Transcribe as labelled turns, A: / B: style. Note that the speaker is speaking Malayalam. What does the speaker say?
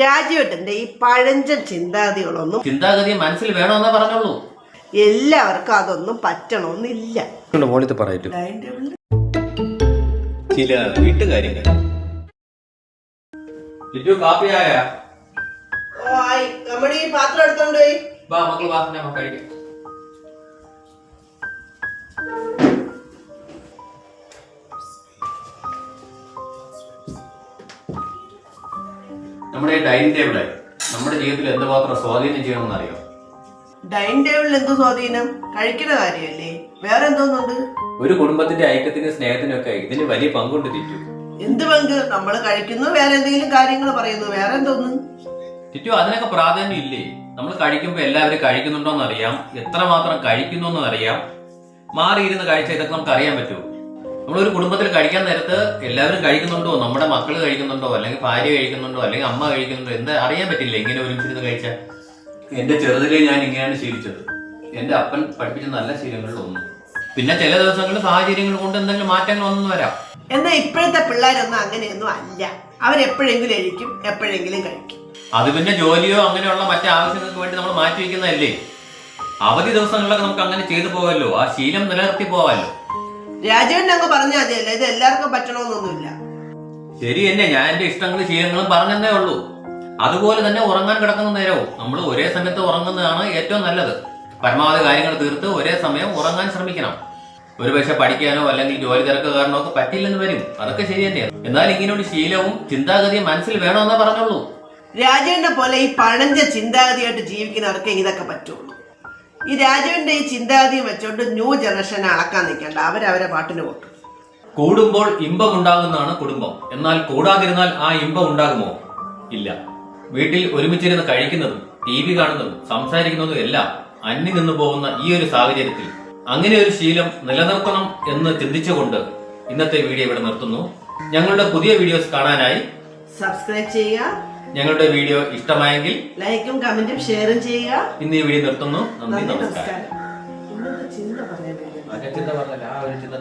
A: രാജുവേട്ടന്റെ ഈ പഴഞ്ചൻ ചിന്താഗതികളൊന്നും
B: ചിന്താഗതി മനസ്സിൽ വേണമെന്നേ പറഞ്ഞുള്ളൂ.
A: എല്ലാവർക്കും അതൊന്നും പറ്റണമെന്നില്ല
C: മോളിത് പറയറ്റു
A: ഡൈനിങ് ടേബിളിൽ
B: ചില വീട്ടുകാര്യങ്ങൾ. ലിജു കാപ്പിയായ
A: ഓ ആയി കമ്മണി ഈ പാത്രം എടുത്തോണ്ട് പോയി.
B: വാ മക്കൾ വാ ഞാൻ കഴിക്കാം. നമ്മുടെ ഡൈനിങ് ടേബിൾ നമ്മുടെ ജീവിതത്തിൽ എന്തുമാത്രം സ്വാധീനം ചെയ്യണമെന്ന് അറിയാം
A: ഡൈനിങ് ടേബിളിൽ എന്ത് സ്വാധീനം? കഴിക്കുന്ന കാര്യമല്ലേ? വേറെ എന്തോന്നുണ്ട്?
B: ഒരു കുടുംബത്തിന്റെ ഐക്യത്തിനും സ്നേഹത്തിനും ഒക്കെ ഇതിന് വലിയ പങ്കുണ്ട് ടിറ്റു.
A: എന്ത് പങ്ക്? നമ്മൾ കഴിക്കുന്നു വേറെ എന്തെങ്കിലും കാര്യങ്ങൾ പറയുന്നു വേറെ എന്തോന്ന്?
B: ടിറ്റു അതിനൊക്കെ പ്രാധാന്യം ഇല്ലേ? നമ്മൾ കഴിക്കുമ്പോൾ എല്ലാവരും കഴിക്കുന്നുണ്ടോ എന്ന് അറിയാം എത്രമാത്രം കഴിക്കുന്നു എന്ന് അറിയാം മാറിയിരുന്ന് കഴിച്ച ഇതൊക്കെ നമുക്ക് അറിയാൻ പറ്റുമോ? നമ്മളൊരു കുടുംബത്തിൽ കഴിക്കാൻ നേരത്ത് എല്ലാവരും കഴിക്കുന്നുണ്ടോ? നമ്മുടെ മക്കൾ കഴിക്കുന്നുണ്ടോ? അല്ലെങ്കിൽ ഭാര്യ കഴിക്കുന്നുണ്ടോ? അല്ലെങ്കിൽ അമ്മ കഴിക്കുന്നുണ്ടോ? എന്താ അറിയാൻ പറ്റില്ല ഇങ്ങനെ ഒരുമിച്ചിരുന്ന് കഴിച്ചാൽ എന്റെ ചെറുതിലെ ഞാൻ ഇങ്ങനെയാണ് ശീലിച്ചത്. എന്റെ അപ്പൻ പഠിപ്പിച്ച നല്ല ശീലങ്ങളിൽ ഒന്ന് പിന്നെ ചില ദിവസങ്ങളിൽ സാഹചര്യങ്ങൾ കൊണ്ട് എന്തെങ്കിലും മാറ്റങ്ങൾ ഒന്നും വരാം.
A: എന്നാ ഇപ്പോഴത്തെ പിള്ളേരൊന്നും അങ്ങനെയൊന്നും അല്ല. അവരെപ്പോഴെങ്കിലും എഴിക്കും എപ്പോഴെങ്കിലും കഴിക്കും.
B: അത് പിന്നെ ജോലിയോ അങ്ങനെയുള്ള മറ്റു ആവശ്യങ്ങൾക്ക് വേണ്ടി നമ്മൾ മാറ്റി വയ്ക്കുന്നതല്ലേ അവധി ദിവസങ്ങളിലൊക്കെ നമുക്ക് അങ്ങനെ ചെയ്തു പോകാമല്ലോ. ആ ശീലം നിലനിർത്തി പോവാമല്ലോ
A: രാജുവിന്റെ അങ്ങ് പറഞ്ഞാൽ മതിയല്ലോ? ഇത് എല്ലാവർക്കും പറ്റണമെന്നൊന്നുമില്ല
B: ശരി തന്നെ ഞാൻ എന്റെ ഇഷ്ടങ്ങളും ശീലങ്ങളും പറഞ്ഞതേ ഉള്ളൂ. അതുപോലെ തന്നെ ഉറങ്ങാൻ കിടക്കുന്ന നേരവും നമ്മൾ ഒരേ സമയത്ത് ഉറങ്ങുന്നതാണ് ഏറ്റവും നല്ലത്. പരമാവധി കാര്യങ്ങൾ തീർത്ത് ഒരേ സമയം ഉറങ്ങാൻ ശ്രമിക്കണം. ഒരു പക്ഷെ പഠിക്കാനോ അല്ലെങ്കിൽ ജോലി തിരക്ക് കാരണോ ഒക്കെ പറ്റില്ലെന്ന് വരും. അതൊക്കെ ശരി തന്നെയാണ്. എന്നാൽ ഇങ്ങനെ ഒരു ശീലവും ചിന്താഗതിയും മനസ്സിൽ വേണമെന്നേ പറഞ്ഞുള്ളൂ.
A: രാജേന്റെ പോലെ ഈ പഴഞ്ച ചിന്താഗതിയായിട്ട് ജീവിക്കുന്നവർക്ക് ഇതൊക്കെ പറ്റുള്ളൂ. ഈ രാജുവിന്റെ ഈ ചിന്താഗതിയും വെച്ചോണ്ട് ന്യൂ ജനറേഷനെ അളക്കാൻ നിൽക്കണ്ട. അവരവരെ പാട്ടിന് പോകും
B: കൂടുമ്പോൾ ഇമ്പം ഉണ്ടാകുന്നതാണ് കുടുംബം. എന്നാൽ കൂടാതിരുന്നാൽ ആ ഇമ്പം ഉണ്ടാകുമോ? ഇല്ല. വീട്ടിൽ ഒരുമിച്ചിരുന്ന് കഴിക്കുന്നതും ടി വി കാണുന്നതും സംസാരിക്കുന്നതും എല്ലാം അന്യം നിന്നു പോകുന്ന ഈ ഒരു സാഹചര്യത്തിൽ അങ്ങനെ ഒരു ശീലം നിലനിർത്തണം എന്ന് ചിന്തിച്ചുകൊണ്ട് ഇന്നത്തെ വീഡിയോ ഇവിടെ നിർത്തുന്നു. ഞങ്ങളുടെ പുതിയ വീഡിയോസ് കാണാനായി
A: സബ്സ്ക്രൈബ് ചെയ്യുക
B: ഞങ്ങളുടെ വീഡിയോ ഇഷ്ടമായെങ്കിൽ
A: ലൈക്കും കമന്റും ഷെയറും ചെയ്യുക.
B: ഇന്ന് ഈ വീഡിയോ നിർത്തുന്നു. നന്ദി നമസ്കാരം. ചിന്ത പറഞ്ഞല്ല ആ ഒരു ചിന്ത